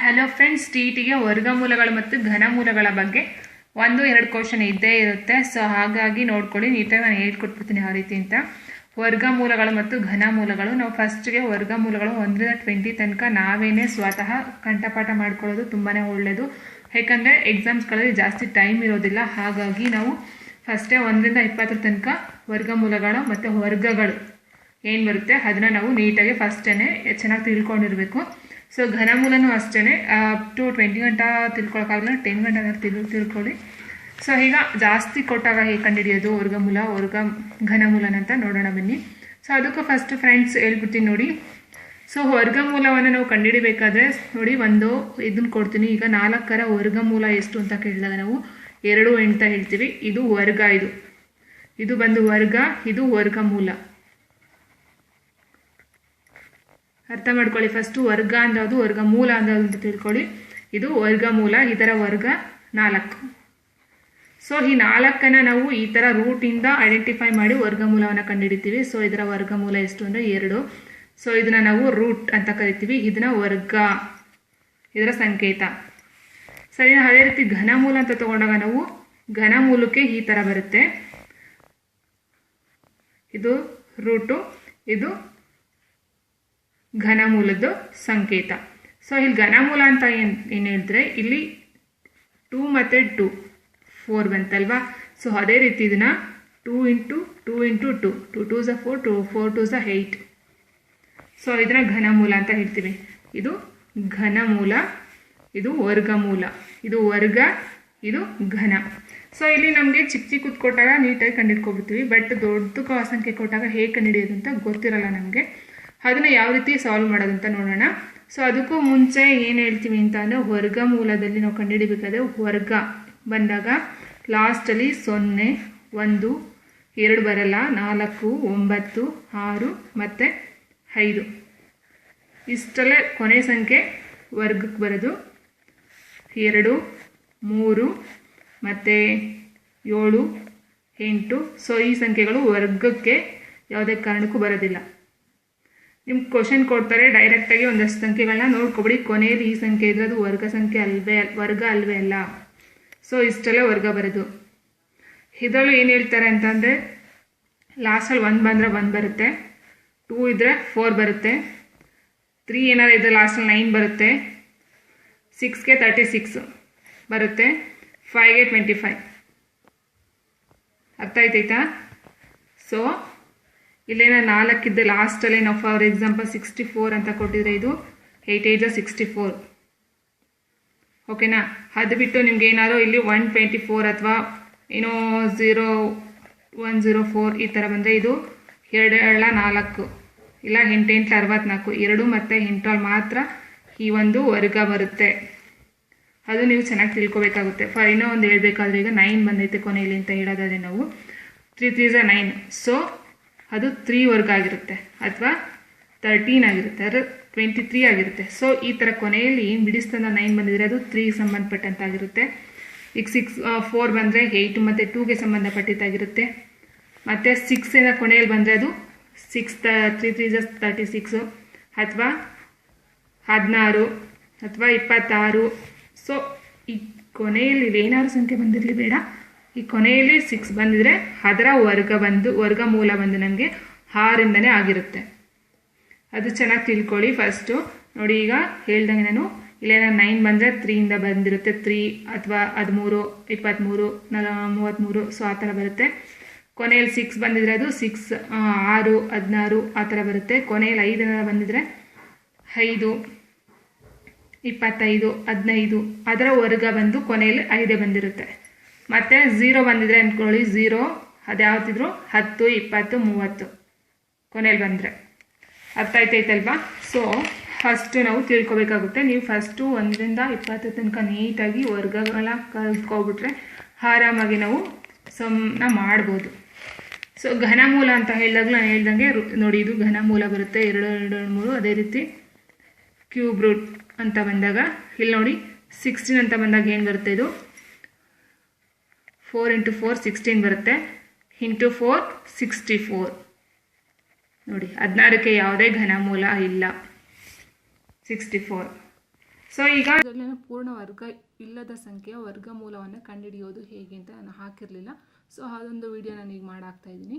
Hello friends T ಟಿಗೆ ವರ್ಗಮೂಲಗಳು ಮತ್ತು ಘನಮೂಲಗಳ ಬಗ್ಗೆ ಒಂದು, ಎರಡು ಕ್ವಶನ್ ಇದ್ದೇ ಇರುತ್ತೆ. ಸೊ ಹಾಗಾಗಿ ನೋಡ್ಕೊಳ್ಳಿ, ನೀಟಾಗಿ ನಾನು ಹೇಳ್ಕೊಟ್ಬಿಡ್ತೀನಿ ಯಾವ ರೀತಿ ಅಂತ. ವರ್ಗಮೂಲಗಳು ಮತ್ತು ಘನಮೂಲಗಳು. ನಾವು ಫಸ್ಟ್ಗೆ ವರ್ಗಮೂಲಗಳು ಒಂದರಿಂದ ಟ್ವೆಂಟಿ ತನಕ ನಾವೇನೇ ಸ್ವತಃ ಕಂಠಪಾಠ ಮಾಡ್ಕೊಳ್ಳೋದು ತುಂಬಾ ಒಳ್ಳೆಯದು ಯಾಕಂದರೆ ಎಕ್ಸಾಮ್ಸ್ಗಳಲ್ಲಿ ಜಾಸ್ತಿ ಟೈಮ್ ಇರೋದಿಲ್ಲ. ಹಾಗಾಗಿ ನಾವು ಫಸ್ಟೇ ಒಂದರಿಂದ ಇಪ್ಪತ್ತರ ತನಕ ವರ್ಗಮೂಲಗಳು ಮತ್ತು ವರ್ಗಗಳು ಏನು ಬರುತ್ತೆ? ಅದನ್ನು ನಾವು ನೀಟಾಗಿ ಫಸ್ಟೇ ಚೆನ್ನಾಗಿ ತಿಳ್ಕೊಂಡಿರಬೇಕು. ಸೊ ಘನಮೂಲನೂ ಅಷ್ಟೇ ಅಪ್ ಟು ಟ್ವೆಂಟಿ ಗಂಟ ತಿಳ್ಕೊಳಕ್ಕಾಗಲ್ಲ ಟೆನ್ ಗಂಟೆ ತಿಳ್ ತಿಳ್ಕೊಳ್ಳಿ ಸೊ ಈಗ ಜಾಸ್ತಿ ಕೊಟ್ಟಾಗ ಹೇಗೆ ಕಂಡುಹಿಡಿಯೋದು ವರ್ಗಮೂಲ ವರ್ಗ ಘನಮೂಲನ ಅಂತ ನೋಡೋಣ ಬನ್ನಿ ಸೊ ಅದಕ್ಕೆ ಫಸ್ಟ್ ಫ್ರೆಂಡ್ಸ್ ಹೇಳ್ಬಿಡ್ತೀನಿ ನೋಡಿ ಸೊ ವರ್ಗಮೂಲವನ್ನು ನಾವು ಕಂಡುಹಿಡಿಬೇಕಾದ್ರೆ ನೋಡಿ ಒಂದು ಇದನ್ನು ಕೊಡ್ತೀನಿ ಈಗ ನಾಲ್ಕರ ವರ್ಗಮೂಲ ಎಷ್ಟು ಅಂತ ಕೇಳಿದಾಗ ನಾವು ಎರಡು ಅಂತ ಹೇಳ್ತೀವಿ ಇದು ವರ್ಗ ಇದು ಇದು ಬಂದು ವರ್ಗ ಇದು ವರ್ಗಮೂಲ ಅರ್ಥ ಮಾಡ್ಕೊಳ್ಳಿ. ಫಸ್ಟು ವರ್ಗ ಅಂದದು ವರ್ಗಮೂಲ ಮೂಲ ಅಂತ ತಿಳ್ಕೊಳ್ಳಿ. ಇದು ವರ್ಗಮೂಲ ಇದರ ವರ್ಗ ನಾಲ್ಕು. ಸೊ ಈ ನಾಲ್ಕನ್ನು ನಾವು ಈ ಥರ ರೂಟಿಂದ ಐಡೆಂಟಿಫೈ ಮಾಡಿ ವರ್ಗಮೂಲವನ್ನು ಕಂಡುಹಿಡಿತೀವಿ. ಸೊ ಇದರ ವರ್ಗಮೂಲ ಎಷ್ಟು ಅಂದರೆ ಎರಡು. ಸೊ ಇದನ್ನು ನಾವು ರೂಟ್ ಅಂತ ಕರಿತೀವಿ. ಇದನ್ನ ವರ್ಗ, ಇದರ ಸಂಕೇತ. ಸರಿ ಅದೇ ರೀತಿ ಘನಮೂಲ ಅಂತ ತಗೊಂಡಾಗ ನಾವು ಘನಮೂಲಕ್ಕೆ ಈ ಥರ ಬರುತ್ತೆ. ಇದು ರೂಟು ಇದು ಘನಮೂಲದ ಸಂಕೇತ. ಸೊ ಇಲ್ಲಿ ಘನಮೂಲ ಅಂತ ಏನು ಏನು ಹೇಳಿದ್ರೆ, ಇಲ್ಲಿ ಟೂ ಮತ್ತು ಟು ಫೋರ್ ಬಂತಲ್ವಾ? ಸೊ ಅದೇ ರೀತಿ ಇದನ್ನ two into two into two two two is four two four two is eight so ಇದನ್ನ ಘನಮೂಲ ಅಂತ ಹೇಳ್ತೀವಿ. ಇದು ಘನಮೂಲ, ಇದು ವರ್ಗಮೂಲ, ಇದು ವರ್ಗ, ಇದು ಘನ. ಸೊ ಇಲ್ಲಿ ನಮಗೆ ಚಿಕ್ಕ ಚಿಕ್ಕ ಕೊಟ್ಟಾಗ ನೀಟಾಗಿ ಕಂಡಿಡ್ಕೊಬಿಡ್ತೀವಿ ಬಟ್ ದೊಡ್ಡ ಸಂಖ್ಯೆ ಕೊಟ್ಟಾಗ ಹೇಗೆ ಕಂಡುಹಿಡಿಯೋದು ಅಂತ ಗೊತ್ತಿರಲ್ಲ ನಮಗೆ. ಅದನ್ನು ಯಾವ ರೀತಿ ಸಾಲ್ವ್ ಮಾಡೋದಂತ ನೋಡೋಣ. ಸೊ ಅದಕ್ಕೂ ಮುಂಚೆ ಏನು ಹೇಳ್ತೀವಿ ಅಂತ ಅಂದರೆ ವರ್ಗಮೂಲದಲ್ಲಿ ನಾವು ಕಂಡುಹಿಡಿಬೇಕಾದ್ರೆ ವರ್ಗ ಬಂದಾಗ ಲಾಸ್ಟಲ್ಲಿ ಸೊನ್ನೆ, ಒಂದು, ಎರಡು ಬರಲ್ಲ, ನಾಲ್ಕು, ಒಂಬತ್ತು, ಆರು, ಮತ್ತು ಐದು. ಇಷ್ಟಲ್ಲೇ ಕೊನೆ ಸಂಖ್ಯೆ ವರ್ಗಕ್ಕೆ ಬರೋದು. ಎರಡು, ಮೂರು, ಮತ್ತು ಏಳು, ಎಂಟು. ಸೊ ಈ ಸಂಖ್ಯೆಗಳು ವರ್ಗಕ್ಕೆ ಯಾವುದೇ ಕಾರಣಕ್ಕೂ ಬರೋದಿಲ್ಲ. ನಿಮ್ಗೆ ಕ್ವಶನ್ ಕೊಡ್ತಾರೆ ಡೈರೆಕ್ಟಾಗಿ ಒಂದಷ್ಟು ಸಂಖ್ಯೆಗಳನ್ನ ನೋಡ್ಕೊಬಿಡಿ. ಕೊನೆಯಲ್ಲಿ ಈ ಸಂಖ್ಯೆ ಇದ್ರೆ ಅದು ವರ್ಗ ಸಂಖ್ಯೆ ಅಲ್ವೇ ವರ್ಗ ಅಲ್ವೇ ಅಲ್ಲ. ಸೊ ಇಷ್ಟೆಲ್ಲ ವರ್ಗ ಬರೋದು. ಇದರಲ್ಲೂ ಏನು ಹೇಳ್ತಾರೆ ಅಂತಂದರೆ ಲಾಸ್ಟಲ್ಲಿ ಒನ್ ಬಂದರೆ ಒಂದು ಬರುತ್ತೆ. ಟೂ ಇದ್ದರೆ ಫೋರ್ ಬರುತ್ತೆ. ತ್ರೀ ಏನಾದ್ರು ಇದ್ದರೆ ಲಾಸ್ಟಲ್ಲಿ ನೈನ್ ಬರುತ್ತೆ. ಸಿಕ್ಸ್ಗೆ ತರ್ಟಿ ಸಿಕ್ಸ್ ಬರುತ್ತೆ. ಫೈವ್ಗೆ ಟ್ವೆಂಟಿ ಫೈವ್ ಅರ್ಥ ಆಯ್ತೈತಾ? ಸೊ ಇಲ್ಲೇನ ನಾಲ್ಕಿದ್ದೆ ಲಾಸ್ಟಲ್ಲಿ ನಾವು ಫಾರ್ ಎಕ್ಸಾಂಪಲ್ ಸಿಕ್ಸ್ಟಿ ಫೋರ್ ಅಂತ ಕೊಟ್ಟಿದ್ರೆ ಇದು ಏಯ್ಟ್ ಏಯ್ಟ್ ಸಿಕ್ಸ್ಟಿ ಫೋರ್ ಓಕೆನಾ ಅದು ಬಿಟ್ಟು ನಿಮ್ಗೆ ಏನಾದರೂ ಇಲ್ಲಿ ಒನ್ ಟ್ವೆಂಟಿ ಫೋರ್ ಅಥವಾ ಏನೋ ಝೀರೋ ಒನ್ ಝೀರೋ ಫೋರ್ ಈ ಥರ ಬಂದರೆ ಇದು ಎರಡು ಏಳ ನಾಲ್ಕು. ಇಲ್ಲ ಎಂಟೆಂಟು ಅರವತ್ನಾಲ್ಕು. ಎರಡು ಮತ್ತು ಎಂಟ್ರಲ್ಲಿ ಮಾತ್ರ ಈ ಒಂದು ವರ್ಗ ಬರುತ್ತೆ. ಅದು ನೀವು ಚೆನ್ನಾಗಿ ತಿಳ್ಕೊಬೇಕಾಗುತ್ತೆ. ಫಾರ್ ಇನ್ನೂ ಒಂದು ಹೇಳಬೇಕಾದ್ರೆ ಈಗ ನೈನ್ ಬಂದೈತೆ ಕೊನೆಯಲ್ಲಿ ಅಂತ ಹೇಳೋದಾದ್ರೆ ನಾವು. Three three is nine so ಅದು ತ್ರೀ ವರ್ಗ ಆಗಿರುತ್ತೆ ಅಥವಾ ತರ್ಟೀನ್ ಆಗಿರುತ್ತೆ, ಅದು ಟ್ವೆಂಟಿ ತ್ರೀ ಆಗಿರುತ್ತೆ. ಸೊ ಈ ಥರ ಕೊನೆಯಲ್ಲಿ ಏನು ಬಿಡಿಸ್ತಂದ ನೈನ್ ಬಂದಿದ್ರೆ ಅದು ತ್ರೀ ಸಂಬಂಧಪಟ್ಟಂತಾಗಿರುತ್ತೆ. ಈಗ ಸಿಕ್ಸ್ ಫೋರ್ ಬಂದರೆ ಏಯ್ಟು ಮತ್ತು ಟೂಗೆ ಸಂಬಂಧಪಟ್ಟಿದ್ದಾಗಿರುತ್ತೆ. ಮತ್ತು ಸಿಕ್ಸಿಂದ ಕೊನೆಯಲ್ಲಿ ಬಂದರೆ ಅದು ಸಿಕ್ಸ್ ತ three three is thirty six ಅಥವಾ ಹದಿನಾರು ಅಥವಾ ಇಪ್ಪತ್ತಾರು. ಸೊ ಈ ಕೊನೆಯಲ್ಲಿ ಏನಾದ್ರು ಸಂಖ್ಯೆ ಬಂದಿರಲಿ ಬೇಡ. ಈ ಕೊನೆಯಲ್ಲಿ ಸಿಕ್ಸ್ ಬಂದಿದ್ರೆ ಅದರ ವರ್ಗ ಬಂದು ವರ್ಗಮೂಲ ಬಂದು ನಮಗೆ ಆರಿಂದನೇ ಆಗಿರುತ್ತೆ. ಅದು ಚೆನ್ನಾಗಿ ತಿಳ್ಕೊಳ್ಳಿ ಫಸ್ಟು ನೋಡಿ ಈಗ ಹೇಳ್ದಂಗೆ ನಾನು, ಇಲ್ಲೇನ ನೈನ್ ಬಂದರೆ ತ್ರೀಯಿಂದ ಬಂದಿರುತ್ತೆ ತ್ರೀ ಅಥವಾ ಹದಿಮೂರು ಇಪ್ಪತ್ತ್ಮೂರು ನಲ ಮೂವತ್ತ್ಮೂರು ಸೊ ಆ ಥರ ಬರುತ್ತೆ. ಕೊನೆಯಲ್ಲಿ ಸಿಕ್ಸ್ ಬಂದಿದ್ರೆ ಅದು ಸಿಕ್ಸ್ ಆರು, ಹದಿನಾರು, ಆ ಥರ ಬರುತ್ತೆ. ಕೊನೆಯಲ್ಲಿ ಐದನ ಬಂದಿದ್ರೆ ಐದು, ಇಪ್ಪತ್ತೈದು, ಹದಿನೈದು, ಅದರ ವರ್ಗ ಬಂದು ಕೊನೆಯಲ್ಲಿ ಐದೇ ಬಂದಿರುತ್ತೆ. ಮತ್ತು ಝೀರೋ ಬಂದಿದ್ರೆ ಅಂದ್ಕೊಳ್ಳಿ ಝೀರೋ ಅದ್ಯಾವ್ದಿದ್ರು? ಹತ್ತು, ಇಪ್ಪತ್ತು, ಮೂವತ್ತು. ಕೊನೆಯಲ್ಲಿ ಬಂದರೆ. ಅರ್ಥ ಆಯ್ತೈತಲ್ವಾ? ಸೊ ಫಸ್ಟು ನಾವು ತಿಳ್ಕೊಬೇಕಾಗುತ್ತೆ. ನೀವು ಫಸ್ಟು ಒಂದರಿಂದ ಇಪ್ಪತ್ತು ತನಕ ನೀಟಾಗಿ ವರ್ಗಗಳ ಕಲ್ತ್ಕೊಬಿಟ್ರೆ ಆರಾಮಾಗಿ ನಾವು ಸಮ್ನ ಮಾಡ್ಬೋದು. ಸೊ ಘನಮೂಲ ಅಂತ ಹೇಳಿದಾಗ ನಾನು ಹೇಳ್ದಂಗೆ ನೋಡಿ, ಇದು ಘನಮೂಲ ಬರುತ್ತೆ. ಎರಡು ಎರಡು, ಮೂರು, ಅದೇ ರೀತಿ ಕ್ಯೂಬ್ ರೂಟ್ ಅಂತ ಬಂದಾಗ, ಇಲ್ಲಿ ನೋಡಿ ಸಿಕ್ಸ್ಟೀನ್ ಅಂತ ಬಂದಾಗ ಏನು ಬರುತ್ತೆ ಇದು? ಫೋರ್ ಇಂಟು ಫೋರ್ ಸಿಕ್ಸ್ಟೀನ್ ಬರುತ್ತೆ. ಇಂಟು ಫೋರ್ ಸಿಕ್ಸ್ಟಿ ಫೋರ್ ನೋಡಿ, ಹದಿನಾರಕ್ಕೆ ಯಾವುದೇ ಘನಮೂಲ ಇಲ್ಲ. ಸಿಕ್ಸ್ಟಿ ಫೋರ್ ಸೊ ಈಗ ಪೂರ್ಣ ವರ್ಗ ಇಲ್ಲದ ಸಂಖ್ಯೆಯ ವರ್ಗಮೂಲವನ್ನು ಕಂಡುಹಿಡಿಯೋದು ಹೇಗೆ ಅಂತ ನಾನು ಹಾಕಿರಲಿಲ್ಲ. ಸೊ ಅದೊಂದು ವಿಡಿಯೋ ನಾನು ಈಗ ಮಾಡಾಕ್ತಾ ಇದ್ದೀನಿ.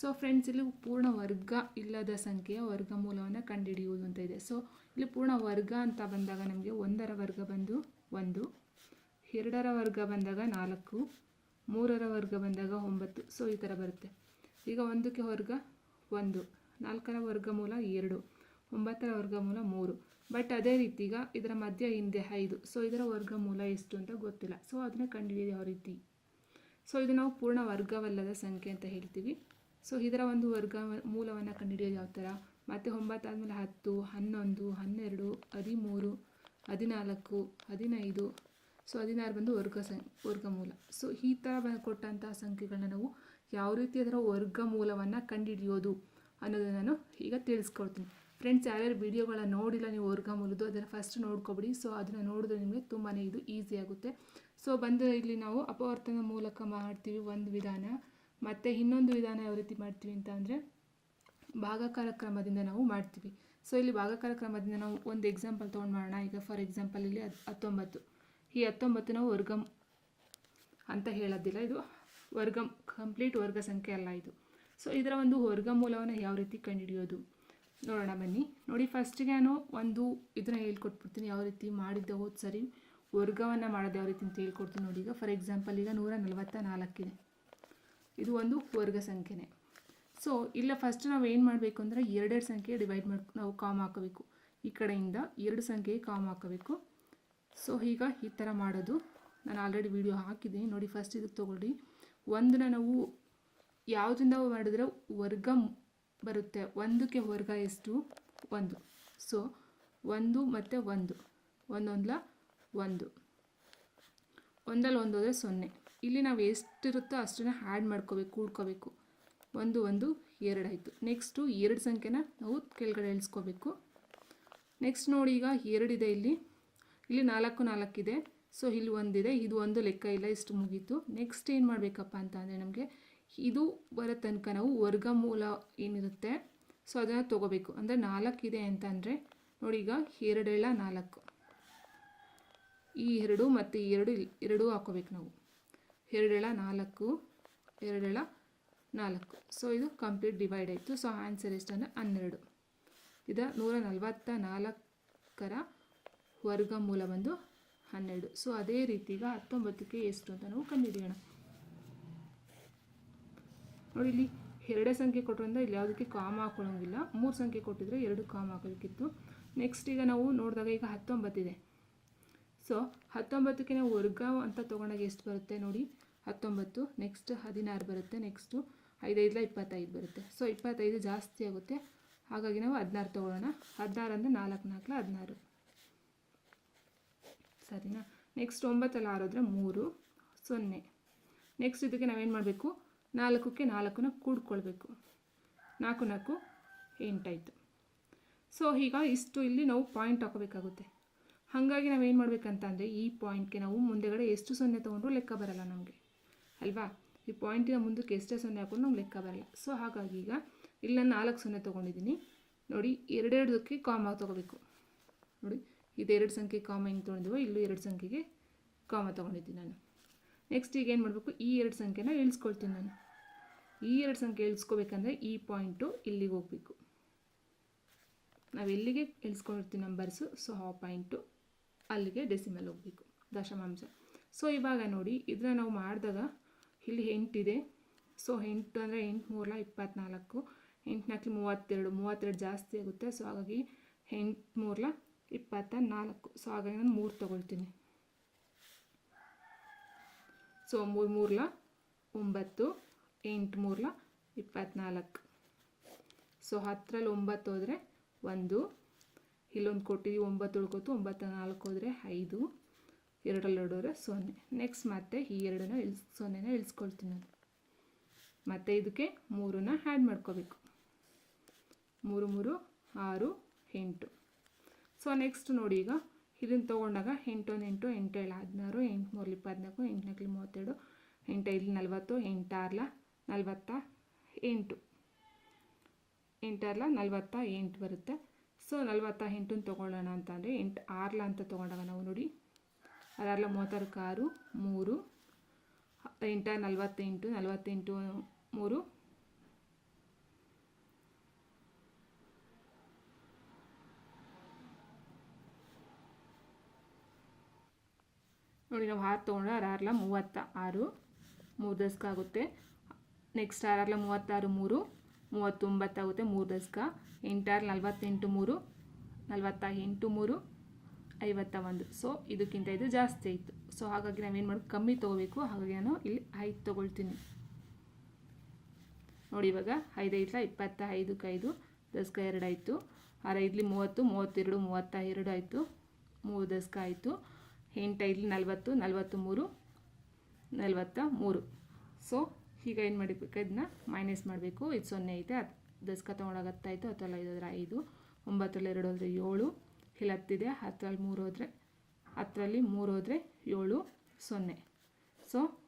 ಸೊ ಫ್ರೆಂಡ್ಸ್ ಇಲ್ಲಿ ಪೂರ್ಣ ವರ್ಗ ಇಲ್ಲದ ಸಂಖ್ಯೆಯ ವರ್ಗಮೂಲವನ್ನು ಕಂಡುಹಿಡಿಯುವುದು ಅಂತ ಇದೆ. ಸೊ ಇಲ್ಲಿ ಪೂರ್ಣ ವರ್ಗ ಅಂತ ಬಂದಾಗ ನಮಗೆ ಒಂದರ ವರ್ಗ ಬಂದು ಒಂದು, ಎರಡರ ವರ್ಗ ಬಂದಾಗ ನಾಲ್ಕು ಮೂರರ ವರ್ಗ ಬಂದಾಗ ಒಂಬತ್ತು. ಸೊ ಈ ಥರ ಬರುತ್ತೆ. ಈಗ ಒಂದಕ್ಕೆ ವರ್ಗ ಒಂದು. ನಾಲ್ಕರ ವರ್ಗಮೂಲ ಎರಡು. ಒಂಬತ್ತರ ವರ್ಗಮೂಲ ಮೂರು. ಬಟ್ ಅದೇ ರೀತಿ ಈಗ ಇದರ ಮಧ್ಯ ಹಿಂದೆ ಐದು. ಸೊ ಇದರ ವರ್ಗಮೂಲ ಎಷ್ಟು ಅಂತ ಗೊತ್ತಿಲ್ಲ. ಸೊ ಅದನ್ನ ಕಂಡುಹಿಡಿಯೋದು ಯಾವ ರೀತಿ? ಸೊ ಇದು ನಾವು ಪೂರ್ಣ ವರ್ಗವಲ್ಲದ ಸಂಖ್ಯೆ ಅಂತ ಹೇಳ್ತೀವಿ. ಸೊ ಇದರ ಒಂದು ವರ್ಗ ಮೂಲವನ್ನು ಕಂಡುಹಿಡಿಯೋದು ಯಾವ ಥರ? ಮತ್ತು ಒಂಬತ್ತಾದಮೇಲೆ ಹತ್ತು, ಹನ್ನೊಂದು, ಹನ್ನೆರಡು, ಹದಿಮೂರು, ಹದಿನಾಲ್ಕು, ಹದಿನೈದು ಸೊ ಹದಿನಾರು ಬಂದು ವರ್ಗ ಸಂ ವರ್ಗಮೂಲ ಸೊ ಈ ಥರ ಬ, ಕೊಟ್ಟಂತಹ ಸಂಖ್ಯೆಗಳನ್ನ ನಾವು ಯಾವ ರೀತಿ ಅದರ ವರ್ಗಮೂಲವನ್ನು ಕಂಡುಹಿಡಿಯೋದು ಅನ್ನೋದನ್ನು ನಾನು ಈಗ ತಿಳಿಸ್ಕೊಡ್ತೀನಿ. ಫ್ರೆಂಡ್ಸ್ ಯಾರ್ಯಾರು ವೀಡಿಯೋಗಳನ್ನ ನೋಡಿಲ್ಲ ನೀವು ವರ್ಗಮೂಲದ್ದು ಅದನ್ನು ಫಸ್ಟ್ ನೋಡ್ಕೊಬಿಡಿ. ಸೊ ಅದನ್ನು ನೋಡಿದ್ರೆ ನಿಮಗೆ ತುಂಬಾ ಇದು ಈಸಿ ಆಗುತ್ತೆ. ಸೊ ಬಂದು ಇಲ್ಲಿ ನಾವು ಅಪವರ್ತನ ಮೂಲಕ ಮಾಡ್ತೀವಿ ಒಂದು ವಿಧಾನ. ಮತ್ತು ಇನ್ನೊಂದು ವಿಧಾನ ಯಾವ ರೀತಿ ಮಾಡ್ತೀವಿ ಅಂತ ಅಂದರೆ ಭಾಗಾಕಾರ ಕ್ರಮದಿಂದ ನಾವು ಮಾಡ್ತೀವಿ. ಸೊ ಇಲ್ಲಿ ಭಾಗಾಕಾರ ಕ್ರಮದಿಂದ ನಾವು ಒಂದು ಎಕ್ಸಾಂಪಲ್ ತೊಗೊಂಡು ಮಾಡೋಣ. ಈಗ ಫಾರ್ ಎಕ್ಸಾಂಪಲ್ ಇಲ್ಲಿ ಹತ್- ಹತ್ತೊಂಬತ್ತು. ಈ ಹತ್ತೊಂಬತ್ತು ವರ್ಗಂ ವರ್ಗ ಅಂತ ಹೇಳೋದಿಲ್ಲ. ಇದು ವರ್ಗಂ, ಕಂಪ್ಲೀಟ್ ವರ್ಗ ಸಂಖ್ಯೆ ಅಲ್ಲ ಇದು. ಸೊ ಇದರ ಒಂದು ವರ್ಗಮೂಲವನ್ನು ಯಾವ ರೀತಿ ಕಂಡುಹಿಡಿಯೋದು? ನೋಡೋಣ, ಬನ್ನಿ. ನೋಡಿ ಫಸ್ಟಿಗೆ ನಾನು ಒಂದು ಇದನ್ನ ಹೇಳ್ಕೊಟ್ಬಿಡ್ತೀನಿ. ಯಾವ ರೀತಿ ಮಾಡಿದ್ದೆ ಹೋದ ಸರಿ. ವರ್ಗವನ್ನು ಮಾಡೋದು ಯಾವ ರೀತಿ ಅಂತ ಹೇಳ್ಕೊಡ್ತೀನಿ ನೋಡಿ. ಈಗ ಫಾರ್ ಎಕ್ಸಾಂಪಲ್ ಈಗ ನೂರ ನಲವತ್ತ ನಾಲ್ಕಿದೆ ಇದು ಒಂದು ವರ್ಗ ಸಂಖ್ಯೆನೇ. ಸೊ ಇಲ್ಲ ಫಸ್ಟ್ ನಾವು ಏನು ಮಾಡಬೇಕು ಅಂದರೆ ಎರಡೆರಡು ಸಂಖ್ಯೆ ಡಿವೈಡ್ ಮಾಡಿ, ನಾವು ಕಾಮ್ ಹಾಕಬೇಕು. ಈ ಕಡೆಯಿಂದ ಎರಡು ಸಂಖ್ಯೆಗೆ ಕಾಮ್ ಹಾಕಬೇಕು. ಸೊ ಈಗ ಈ ಥರ ಮಾಡೋದು. ನಾನು ಆಲ್ರೆಡಿ ವಿಡಿಯೋ ಹಾಕಿದ್ದೀನಿ. ನೋಡಿ ಫಸ್ಟ್ ಇದಕ್ಕೆ ತೊಗೊಳ್ಳಿ. ಒಂದನ್ನ ನಾವು ಯಾವುದರಿಂದ ಮಾಡಿದ್ರೆ ವರ್ಗ ಬರುತ್ತೆ. ಒಂದಕ್ಕೆ ವರ್ಗ ಎಷ್ಟು? ಒಂದು. ಸೊ ಒಂದು ಮತ್ತು ಒಂದು. ಒಂದೊಂದ್ಲ ಒಂದು. ಒಂದಲ್ಲಿ ಒಂದು ಹೋದರೆ ಸೊನ್ನೆ. ಇಲ್ಲಿ ನಾವು ಎಷ್ಟಿರುತ್ತೋ ಅಷ್ಟನ್ನು ಆ್ಯಡ್ ಮಾಡ್ಕೋಬೇಕು, ಕೂಡ್ಕೋಬೇಕು. ಒಂದು ಒಂದು, ಎರಡು ಆಯಿತು. ನೆಕ್ಸ್ಟು ಎರಡು ಸಂಖ್ಯೆನ ನಾವು ಕೆಳಗಡೆ ಇಳಿಸ್ಕೋಬೇಕು. ನೆಕ್ಸ್ಟ್ ನೋಡಿ, ಈಗ ಎರಡಿದೆ ಇಲ್ಲಿ. ಇಲ್ಲಿ ನಾಲ್ಕು ನಾಲ್ಕಿದೆ ಸೊ ಇಲ್ಲಿ ಒಂದಿದೆ ಇದು. ಒಂದು ಲೆಕ್ಕ ಇಲ್ಲ, ಇಷ್ಟು ಮುಗೀತು. ನೆಕ್ಸ್ಟ್ ಏನು ಮಾಡಬೇಕಪ್ಪ ಅಂತ ಅಂದರೆ ನಮಗೆ ಇದು ಬರೋ ತನಕ ನಾವು ವರ್ಗಮೂಲ ಏನಿರುತ್ತೆ ಸೊ ಅದನ್ನು ತೊಗೋಬೇಕು. ಅಂದರೆ ನಾಲ್ಕಿದೆ ಅಂತ ಅಂದರೆ ನೋಡಿ ಈಗ ಎರಡೆಲ್ಲ ನಾಲ್ಕು. ಈ ಎರಡು ಮತ್ತು ಈ ಎರಡು ಎರಡೂ ಹಾಕೋಬೇಕು ನಾವು. ಎರಡೆಳ ನಾಲ್ಕು ಎರಡೆಳ ನಾಲ್ಕು. ಸೊ ಇದು ಕಂಪ್ಲೀಟ್ ಡಿವೈಡ್ ಆಯಿತು. ಸೊ ಆನ್ಸರ್ ಎಷ್ಟು ಅಂದರೆ ಹನ್ನೆರಡು. ಇದು ನೂರ ನಲವತ್ತ ನಾಲ್ಕರ ವರ್ಗಮೂಲ ಬಂದು ಹನ್ನೆರಡು. ಸೊ ಅದೇ ರೀತಿ ಈಗ ಹತ್ತೊಂಬತ್ತಕ್ಕೆ ಎಷ್ಟು ಅಂತ ನಾವು ಕಂಡುಹಿಡಿಯೋಣ. ನೋಡಿ, ಇಲ್ಲಿ ಎರಡೇ ಸಂಖ್ಯೆ ಕೊಟ್ಟರಿಂದ ಇಲ್ಲಿ ಯಾವುದಕ್ಕೆ ಕಾಮ ಹಾಕೊಳ್ಳೋಂಗಿಲ್ಲ. ಮೂರು ಸಂಖ್ಯೆ ಕೊಟ್ಟಿದ್ರೆ ಎರಡು ಕಾಮ ಹಾಕೋದಕ್ಕಿತ್ತು ನೆಕ್ಸ್ಟ್ ಈಗ ನಾವು ನೋಡಿದಾಗ ಈಗ ಹತ್ತೊಂಬತ್ತಿದೆ ಸೊ ಹತ್ತೊಂಬತ್ತಕ್ಕೆ ನಾವು ವರ್ಗ ಅಂತ ತೊಗೊಂಡಾಗ ಎಷ್ಟು ಬರುತ್ತೆ ನೋಡಿ? ಹತ್ತೊಂಬತ್ತು ನೆಕ್ಸ್ಟ್ ಹದಿನಾರು ಬರುತ್ತೆ ನೆಕ್ಸ್ಟು ಐದೈದಲ ಇಪ್ಪತ್ತೈದು ಬರುತ್ತೆ. ಸೊ ಇಪ್ಪತ್ತೈದು ಜಾಸ್ತಿ ಆಗುತ್ತೆ. ಹಾಗಾಗಿ ನಾವು ಹದಿನಾರು ತೊಗೊಳ್ಳೋಣ. ಹದಿನಾರು ಅಂದರೆ ನಾಲ್ಕು ನಾಲ್ಕು ಹದಿನಾರು. ಸರಿನಾ? ನೆಕ್ಸ್ಟ್ ಒಂಬತ್ತಲ್ಲಿ ಆರೋದ್ರೆ ಮೂರು, ಸೊನ್ನೆ. ನೆಕ್ಸ್ಟ್ ಇದಕ್ಕೆ ನಾವೇನು ಮಾಡಬೇಕು? ನಾಲ್ಕಕ್ಕೆ ನಾಲ್ಕನ್ನ ಕೂಡ್ಕೊಳ್ಬೇಕು. ನಾಲ್ಕು ನಾಲ್ಕು, ಎಂಟಾಯಿತು. ಸೊ ಈಗ ಇಷ್ಟು ಇಲ್ಲಿ ನಾವು ಪಾಯಿಂಟ್ ಹಾಕೋಬೇಕಾಗುತ್ತೆ. ಹಾಗಾಗಿ ನಾವೇನು ಮಾಡಬೇಕಂತ ಅಂದರೆ ಈ ಪಾಯಿಂಟ್ಗೆ ನಾವು ಮುಂದೆಗಡೆ ಎಷ್ಟು ಸೊನ್ನೆ ತೊಗೊಂಡ್ರು ಲೆಕ್ಕ ಬರಲ್ಲ ನಮಗೆ. ಅಲ್ವಾ? ಈ ಪಾಯಿಂಟಿನ ಮುಂದಕ್ಕೆ ಎಷ್ಟೇ ಸೊನ್ನೆ ಹಾಕೊಂಡು ನಮ್ಗೆ ಲೆಕ್ಕ ಬರಲ್ಲ. ಸೊ ಹಾಗಾಗಿ ಈಗ ಇಲ್ಲ ನಾಲ್ಕು ಸೊನ್ನೆ ತೊಗೊಂಡಿದ್ದೀನಿ. ನೋಡಿ, ಎರಡೆರಡಕ್ಕೆ ಕಾಮ ತೊಗೋಬೇಕು. ನೋಡಿ ಇದೆರಡು ಸಂಖ್ಯೆ ಕಾಮ ಹೆಂಗೆ ತೊಗೊಂಡಿದ್ವೋ, ಇಲ್ಲೂ ಎರಡು ಸಂಖ್ಯೆಗೆ ಕಾಮ ತೊಗೊಂಡಿದ್ದೀನಿ ನಾನು. ನೆಕ್ಸ್ಟ್ ಈಗ ಏನು ಮಾಡಬೇಕು? ಈ ಎರಡು ಸಂಖ್ಯೆನ ಇಳಿಸ್ಕೊಳ್ತೀನಿ ನಾನು. ಈ ಎರಡು ಸಂಖ್ಯೆ ಇಳಿಸ್ಕೋಬೇಕಂದ್ರೆ ಈ ಪಾಯಿಂಟು ಇಲ್ಲಿಗೆ ಹೋಗಬೇಕು. ನಾವು ಎಲ್ಲಿಗೆ ಇಳಿಸ್ಕೊಂಡಿರ್ತೀವಿ ನಂಬರ್ಸು ಸೊ, ಆ ಪಾಯಿಂಟು ಅಲ್ಲಿಗೆ ಡೆಸಿಮಲ್ ಹೋಗಬೇಕು, ದಶಮಾಂಶ. ಸೊ ಇವಾಗ ನೋಡಿ ಇದನ್ನ ನಾವು ಮಾಡಿದಾಗ ಇಲ್ಲಿ ಎಂಟಿದೆ ಸೊ ಎಂಟು ಅಂದರೆ ಎಂಟು ಮೂರಲ ಇಪ್ಪತ್ತ್ನಾಲ್ಕು ಎಂಟು ನಾಲ್ಕು ಮೂವತ್ತೆರಡು ಮೂವತ್ತೆರಡು ಜಾಸ್ತಿ ಆಗುತ್ತೆ. ಸೊ ಹಾಗಾಗಿ ಎಂಟು ಮೂರಲ ಇಪ್ಪತ್ತ ನಾಲ್ಕು ಸೊ ಹಾಗಾಗಿ ನಾನು ಮೂರು ತೊಗೊಳ್ತೀನಿ. ಸೊ ಮೂರು ಮೂರ್ಲ, ಒಂಬತ್ತು, ಎಂಟು ಮೂರ್ಲ ಇಪ್ಪತ್ತ್ನಾಲ್ಕು ಸೊ ಹತ್ತರಲ್ಲಿ ಒಂಬತ್ತು ಹೋದರೆ ಒಂದು, ಇಲ್ಲೊಂದು ಕೊಟ್ಟಿದ್ದೀವಿ ಒಂಬತ್ತು ಉಳ್ಕೋತು ಒಂಬತ್ತು ನಾಲ್ಕು ಹೋದರೆ ಐದು, ಎರಡರಲ್ಲಿ ಎರಡು ಹೋದರೆ ಸೊನ್ನೆ. ನೆಕ್ಸ್ಟ್ ಮತ್ತೆ ಈ ಎರಡನ್ನ ಇಳಿಸ್, ಸೊನ್ನೆನ ಇಳಿಸ್ಕೊಳ್ತೀನಿ ನಾನು. ಮತ್ತು ಇದಕ್ಕೆ ಮೂರನ್ನ ಆ್ಯಡ್ ಮಾಡ್ಕೋಬೇಕು. ಮೂರು ಮೂರು, ಆರು, ಎಂಟು. ಸೊ ನೆಕ್ಸ್ಟ್ ನೋಡಿ ಈಗ. ಇದನ್ನು ತೊಗೊಂಡಾಗ ಎಂಟೊಂದು ಎಂಟು ಎಂಟೇಳು ಹದಿನಾರು, ಎಂಟು ಮೂರಲಿ ಇಪ್ಪತ್ನಾಲ್ಕು, ಎಂಟು ನಾಲ್ಕು ಮೂವತ್ತೆರಡು ಎಂಟೈದು ನಲ್ವತ್ತು ಎಂಟಾರ್ಲ ನಲ್ವತ್ತ ಎಂಟು. ಎಂಟಾರ್ಲ ನಲ್ವತ್ತ ಎಂಟು ಬರುತ್ತೆ. ಸೊ ಸೊ ನಲ್ವತ್ತ ಎಂಟನ್ನು ತೊಗೊಳ್ಳೋಣ ಅಂತಂದರೆ ಎಂಟು ಆರ್ಲ ಅಂತ ತೊಗೊಂಡಾಗ ನಾವು ನೋಡಿ. ಅದಾರ್ಲ ಮೂವತ್ತಾರಕ್ಕೆ ಆರು, ಮೂರು, ಎಂಟ ನಲ್ವತ್ತೆಂಟು ನಲ್ವತ್ತೆಂಟು ಮೂರು ನೋಡಿ, ನಾವು ಆರು ತೊಗೊಂಡ್ರೆ ಆರಾರ್ಲ ಮೂವತ್ತ, ಆರು. ಮೂರು ದಸ್ಕ ಆಗುತ್ತೆ. ನೆಕ್ಸ್ಟ್ ಆರಾರ್ಲ ಮೂವತ್ತಾರು, ಮೂರು. ಮೂವತ್ತೊಂಬತ್ತಾಗುತ್ತೆ ಮೂರು ದಸ್ಕ ಎಂಟಾರು ನಲ್ವತ್ತೆಂಟು, ಮೂರು. ನಲ್ವತ್ತ ಎಂಟು, ಮೂರು. ಐವತ್ತ ಒಂದು ಸೊ ಇದಕ್ಕಿಂತ ಇದು ಜಾಸ್ತಿ ಆಯಿತು. ಸೊ ಹಾಗಾಗಿ ನಾವೇನು ಮಾಡೋದು ಕಮ್ಮಿ ತೊಗೋಬೇಕು. ಹಾಗಾಗಿ ನಾನು ಇಲ್ಲಿ ಐದು ತೊಗೊಳ್ತೀನಿ. ನೋಡಿ, ಇವಾಗ ಐದು ಐತ್ಲ ಇಪ್ಪತ್ತ ಐದಕ್ಕೆ ಐದು. ದಸ್ಕ ಎರಡು ಆಯಿತು. ಆರೈದ್ಲಿ ಮೂವತ್ತು, ಮೂವತ್ತೆರಡು ಮೂವತ್ತ ಎರಡು ಆಯಿತು. ಮೂರು ದಸ್ಕ ಆಯಿತು. ಎಂಟು, ಐದು, ನಲವತ್ತು ನಲವತ್ತು ಮೂರು, ನಲವತ್ತ ಮೂರು. ಸೊ ಈಗ ಏನು ಮಾಡಬೇಕು? ಇದನ್ನ ಮೈನಸ್ ಮಾಡಬೇಕು. ಇದು ಸೊನ್ನೆ ಐತೆ. ಹತ್ತು ದಸ್ಕ ತೊಗೊಂಡಾಗ ಹತ್ತಾಯಿತು. ಹತ್ತಲ್ಲಿ ಐದು ಹೋದರೆ ಐದು. ಒಂಬತ್ತರಲ್ಲಿ ಎರಡು ಹೋದರೆ ಏಳು. ಇಲ್ಲಿ ಹತ್ತಿದೆ ಹತ್ತರಲ್ಲಿ ಮೂರು ಹೋದರೆ ಹತ್ತರಲ್ಲಿ ಮೂರು ಹೋದರೆ ಏಳು, ಸೊನ್ನೆ. ಸೊ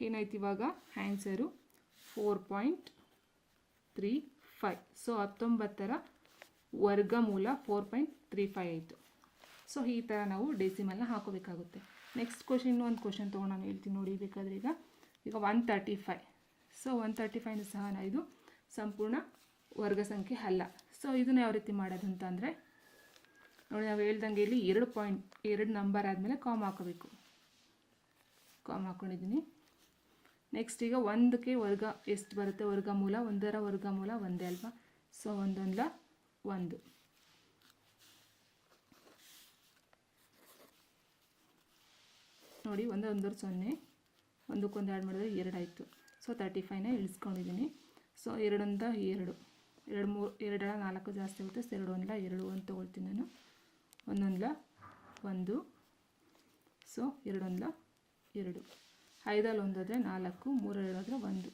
ಏನಾಯ್ತು ಇವಾಗ? Answer four point three five so ಹತ್ತೊಂಬತ್ತರ ವರ್ಗಮೂಲ ಫೋರ್ ಪಾಯಿಂಟ್ ತ್ರೀ ಫೈ ಆಯಿತು. ಸೊ ಈ ಥರ ನಾವು ಡೆಸಿಮಲ್ನ ಹಾಕೋಬೇಕಾಗುತ್ತೆ. ನೆಕ್ಸ್ಟ್ ಕ್ವಶನ್ ಒಂದು ಕ್ವಶನ್ ತೊಗೊಂಡು ನಾನು ಹೇಳ್ತೀನಿ ನೋಡಿ, ಬೇಕಾದ್ರೆ ಈಗ. ಈಗ one thirty five so one thirty five ಸಹ ಇದು ಸಂಪೂರ್ಣ ವರ್ಗ ಸಂಖ್ಯೆ ಅಲ್ಲ. ಸೊ ಇದನ್ನು ಯಾವ ರೀತಿ ಮಾಡೋದು ಅಂತಂದರೆ ನೋಡಿ, ನಾವು ಹೇಳ್ದಂಗೆ ಇಲ್ಲಿ ಎರಡು ಪಾಯಿಂಟ್ ಎರಡು ನಂಬರ್ ಆದಮೇಲೆ ಕಾಮ್ ಹಾಕೋಬೇಕು. ಕಾಮ್ ಹಾಕ್ಕೊಂಡಿದ್ದೀನಿ ನೆಕ್ಸ್ಟ್ ಈಗ ಒಂದಕ್ಕೆ ವರ್ಗ ಎಷ್ಟು ಬರುತ್ತೆ? ವರ್ಗಮೂಲ, ಒಂದರ ವರ್ಗಮೂಲ ಒಂದೇ ಅಲ್ವಾ? ಸೊ ಒಂದೊಂದಲ ಒಂದು. ನೋಡಿ, ಒಂದೇ ಒಂದರ ಸೊನ್ನೆ, ಒಂದಕ್ಕೊಂದು ಆ್ಯಡ್ ಮಾಡಿದ್ರೆ ಎರಡಾಯಿತು. ಸೊ ತರ್ಟಿ ಫೈವ್ನ ಇಳಿಸ್ಕೊಂಡಿದ್ದೀನಿ ಸೊ ಎರಡೊಂದ ಎರಡು. ಎರಡು ಮೂರು ಎರಡರ ನಾಲ್ಕು ಜಾಸ್ತಿ ಆಗುತ್ತೆ. ಸೊ ಎರಡು ಒಂದಲ ಎರಡು ಒಂದು ತೊಗೊಳ್ತೀನಿ ನಾನು. ಒಂದೊಂದಲ ಒಂದು. ಸೊ ಎರಡೊಂದಲ ಎರಡು. ಐದಲ್ಲಿ ಒಂದಾದರೆ ನಾಲ್ಕು ಮೂರು ಎರಡು ಆದರೆ ಒಂದು.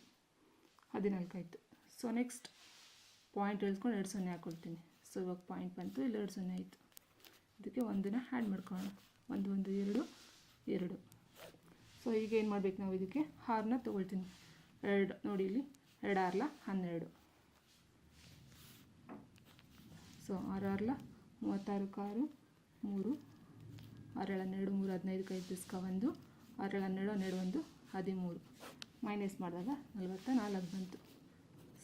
ಹದಿನಾಲ್ಕು ಆಯಿತು. ಸೊ ನೆಕ್ಸ್ಟ್ ಪಾಯಿಂಟ್ ಇಳಿಸ್ಕೊಂಡು ಎರಡು ಸೊನ್ನೆ ಹಾಕ್ಕೊಳ್ತೀನಿ ಸೊ ಇವಾಗ ಪಾಯಿಂಟ್ ಬಂತು. ಇಲ್ಲಿ ಎರಡು ಸೊನ್ನೆ ಆಯಿತು. ಇದಕ್ಕೆ ಒಂದನ್ನು ಆ್ಯಡ್ ಮಾಡ್ಕೊಳ್ಳೋಣ. ಒಂದು ಒಂದು, ಎರಡು. ಎರಡು. ಸೊ ಈಗ ಏನು ಮಾಡ್ಬೇಕು ನಾವು ಇದಕ್ಕೆ? ಹಾರನ್ನ ತೊಗೊಳ್ತೀನಿ. ಎರಡು, ನೋಡಿ ಇಲ್ಲಿ. ಎರಡು ಆರ್ಲ ಹನ್ನೆರಡು. ಸೊ ಆರು ಆರ್ಲ ಮೂವತ್ತಾರು ಕಾರು, ಮೂರು ಆರೇಳು ಹನ್ನೆರಡು, ಮೂರು ಹದಿನೈದು ಐದು ದಿಸ್ಕ ಒಂದು ಆರೇಳು ಹನ್ನೆರಡು ಹನ್ನೆರಡು ಒಂದು, ಹದಿಮೂರು. ಮೈನಸ್ ಮಾಡಿದಾಗ ನಲ್ವತ್ತ ನಾಲ್ಕು ಬಂತು.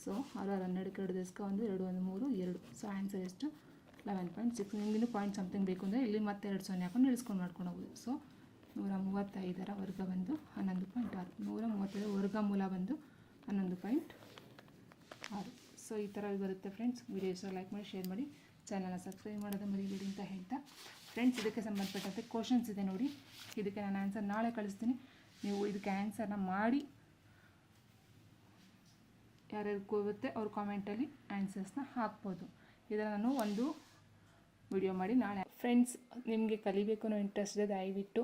ಸೊ ಆರು ಆರು ಹನ್ನೆರಡು ಎರಡು ದಿಸ್ಕ ಒಂದು, ಎರಡು ಒಂದು ಮೂರು, ಎರಡು. ಸೊ ಆನ್ಸರ್ ಎಷ್ಟು? ಲೆವೆನ್ ಪಾಯಿಂಟ್ ಸಿಕ್ಸ್ ನಿಮಗಿನ್ನೂ ಪಾಯಿಂಟ್ ಸಮಥಿಂಗ್ ಬೇಕು ಅಂದರೆ ಇಲ್ಲಿ ಮತ್ತೆ ಎರಡು ಸೊನ್ನೆ ಹಾಕೊಂಡು ಇಳಿಸ್ಕೊಂಡು ಮಾಡ್ಕೊಂಡು ಹೋಗ್ಬೋದು. ಸೊ ನೂರ ಮೂವತ್ತೈದರ ವರ್ಗ ಬಂದು ಹನ್ನೊಂದು ಪಾಯಿಂಟ್ ಆರು ನೂರ ಮೂವತ್ತೈದು ವರ್ಗಮೂಲ ಬಂದು ಹನ್ನೊಂದು ಪಾಯಿಂಟ್ ಆರು. ಸೊ ಈ ಥರ ಬರುತ್ತೆ ಫ್ರೆಂಡ್ಸ್ ವಿಡಿಯೋ ಇಷ್ಟ ಲೈಕ್ ಮಾಡಿ ಶೇರ್ ಮಾಡಿ. ಚಾನಲ್ನ ಸಬ್ಸ್ಕ್ರೈಬ್ ಮಾಡೋದು ಮರಿಬೇಡಿ ಅಂತ ಹೇಳ್ತಾ. ಫ್ರೆಂಡ್ಸ್ ಇದಕ್ಕೆ ಸಂಬಂಧಪಟ್ಟಂತೆ ಕ್ವಶನ್ಸ್ ಇದೆ ನೋಡಿ. ಇದಕ್ಕೆ ನಾನು ಆನ್ಸರ್ ನಾಳೆ ಕಳಿಸ್ತೀನಿ. ನೀವು ಇದಕ್ಕೆ ಆನ್ಸರ್ನ ಮಾಡಿ. ಯಾರ್ಯಾರು ಕೂಗುತ್ತೆ ಅವ್ರ ಕಾಮೆಂಟಲ್ಲಿ ಆನ್ಸರ್ಸ್ನ ಹಾಕ್ಬೋದು. ಇದರ ನಾನು ಒಂದು ವಿಡಿಯೋ ಮಾಡಿ ನಾಳೆ. ಫ್ರೆಂಡ್ಸ್ ನಿಮಗೆ ಕಲಿಬೇಕು ಅನ್ನೋ ಇಂಟ್ರೆಸ್ಟ್ ಇದೆ, ದಯವಿಟ್ಟು.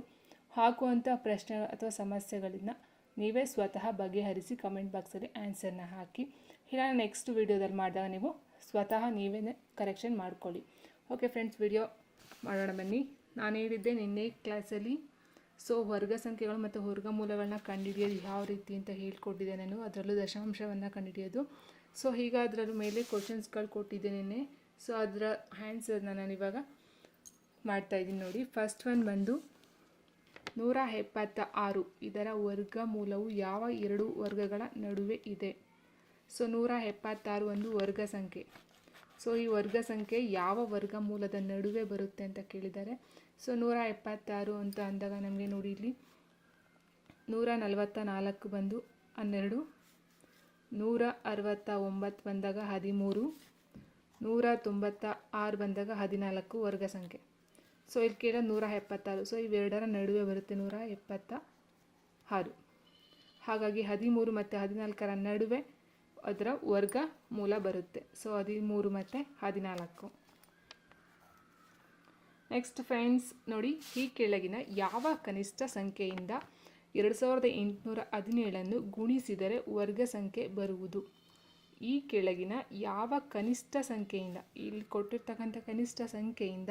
ಹಾಕುವಂಥ ಪ್ರಶ್ನೆ ಅಥವಾ ಸಮಸ್ಯೆಗಳನ್ನ ನೀವೇ ಸ್ವತಃ ಬಗೆಹರಿಸಿ ಕಮೆಂಟ್ ಬಾಕ್ಸಲ್ಲಿ ಆನ್ಸರ್ನ ಹಾಕಿ. ಇಲ್ಲ ನೆಕ್ಸ್ಟ್ ವೀಡಿಯೋದಲ್ಲಿ ಮಾಡಿದಾಗ ನೀವು ಸ್ವತಃ ನೀವೇ ಕರೆಕ್ಷನ್ ಮಾಡ್ಕೊಳ್ಳಿ. ಓಕೆ ಫ್ರೆಂಡ್ಸ್ ವಿಡಿಯೋ ಮಾಡೋಣ ಬನ್ನಿ. ನಾನು ಹೇಳಿದ್ದೆ ನಿನ್ನೆ ಕ್ಲಾಸಲ್ಲಿ ಸೊ ವರ್ಗ ಸಂಖ್ಯೆಗಳು ಮತ್ತು ವರ್ಗಮೂಲಗಳನ್ನ ಕಂಡುಹಿಡಿಯೋದು ಯಾವ ರೀತಿ ಅಂತ ಹೇಳ್ಕೊಟ್ಟಿದ್ದೆ ನಾನು. ಅದರಲ್ಲೂ ದಶಾಂಶವನ್ನು ಕಂಡುಹಿಡಿಯೋದು. ಸೊ ಈಗ ಅದರಲ್ಲೂ ಮೇಲೆ ಕ್ವಶನ್ಸ್ಗಳು ಕೊಟ್ಟಿದ್ದೆ ನಿನ್ನೆ. ಸೊ ಅದರ ಹ್ಯಾಂಡ್ಸರ್ನ ನಾನು ಇವಾಗ ಮಾಡ್ತಾಯಿದ್ದೀನಿ ನೋಡಿ. ಫಸ್ಟ್ ಒನ್ ಬಂದು ನೂರ ಎಪ್ಪತ್ತ ಆರು ಇದರ ವರ್ಗಮೂಲವು ಯಾವ ಎರಡು ವರ್ಗಗಳ ನಡುವೆ ಇದೆ? ಸೊ, ನೂರ ಎಪ್ಪತ್ತಾರು ಒಂದು ವರ್ಗ ಸಂಖ್ಯೆ. ಸೊ, ಈ ವರ್ಗ ಸಂಖ್ಯೆ ಯಾವ ವರ್ಗಮೂಲದ ನಡುವೆ ಬರುತ್ತೆ ಅಂತ ಕೇಳಿದ್ದಾರೆ ಸೊ, ನೂರ ಎಪ್ಪತ್ತಾರು ಅಂತ ಅಂದಾಗ ನಮಗೆ ನೋಡಿ ಇಲ್ಲಿ. ನೂರ ನಲವತ್ತ ನಾಲ್ಕು ಬಂದು ಹನ್ನೆರಡು. ನೂರ ಅರವತ್ತ ಒಂಬತ್ತು ಬಂದಾಗ ಹದಿಮೂರು. ನೂರ ತೊಂಬತ್ತ ಆರು ಬಂದಾಗ ಹದಿನಾಲ್ಕು ವರ್ಗ ಸಂಖ್ಯೆ. ಸೊ ಇಲ್ಲಿ ಕೇಳ ನೂರ ಎಪ್ಪತ್ತಾರು. ಸೊ ಇವೆರಡರ ನಡುವೆ ಬರುತ್ತೆ ನೂರ ಎಪ್ಪತ್ತ ಆರು ಹಾಗಾಗಿ ಹದಿಮೂರು ಮತ್ತು ಹದಿನಾಲ್ಕರ ನಡುವೆ ಅದರ ವರ್ಗ ಮೂಲ ಬರುತ್ತೆ. ಸೊ ಹದಿಮೂರು ಮತ್ತು ಹದಿನಾಲ್ಕು. ನೆಕ್ಸ್ಟ್ ಫ್ರೆಂಡ್ಸ್ ನೋಡಿ, ಈ ಕೆಳಗಿನ ಯಾವ ಕನಿಷ್ಠ ಸಂಖ್ಯೆಯಿಂದ ಎರಡು ಸಾವಿರದ ಎಂಟುನೂರ ಹದಿನೇಳನ್ನು ಗುಣಿಸಿದರೆ ವರ್ಗ ಸಂಖ್ಯೆ ಬರುವುದು? ಈ ಕೆಳಗಿನ ಯಾವ ಕನಿಷ್ಠ ಸಂಖ್ಯೆಯಿಂದ, ಇಲ್ಲಿ ಕೊಟ್ಟಿರ್ತಕ್ಕಂಥ ಕನಿಷ್ಠ ಸಂಖ್ಯೆಯಿಂದ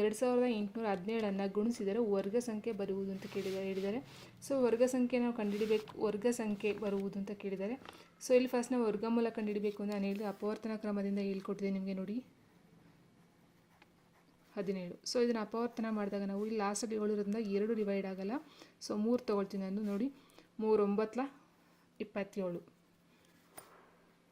ಎರಡು ಸಾವಿರದ ಎಂಟುನೂರ ಹದಿನೇಳನ್ನು ಗುಣಿಸಿದರೆ ವರ್ಗ ಸಂಖ್ಯೆ ಬರುವುದು ಅಂತ ಕೇಳಿದ್ದಾರೆ ಹೇಳಿದ್ದಾರೆ. ಸೊ ವರ್ಗ ಸಂಖ್ಯೆ ನಾವು ಕಂಡುಹಿಡಿಬೇಕು, ವರ್ಗ ಸಂಖ್ಯೆ ಬರುವುದು ಅಂತ ಕೇಳಿದ್ದಾರೆ. ಸೊ ಇಲ್ಲಿ ಫಸ್ಟ್ ನಾವು ವರ್ಗಮೂಲ ಕಂಡುಹಿಡಬೇಕು ಅಂತ ನಾನು ಹೇಳಿ, ಅಪವರ್ತನ ಕ್ರಮದಿಂದ ಹೇಳ್ಕೊಟ್ಟಿದೆ ನಿಮಗೆ ನೋಡಿ. ಹದಿನೇಳು. ಸೊ ಇದನ್ನು ಅಪವರ್ತನ ಮಾಡಿದಾಗ ನಾವು ಇಲ್ಲಿ ಲಾಸ್ಟಲ್ಲಿ ಏಳಿರೋದ್ರಿಂದ ಎರಡು ಡಿವೈಡ್ ಆಗಲ್ಲ. ಸೊ ಮೂರು ತೊಗೊಳ್ತೀನಿ ನಾನು ನೋಡಿ. ಮೂರು ಒಂಬತ್ತಲ ಇಪ್ಪತ್ತೇಳು.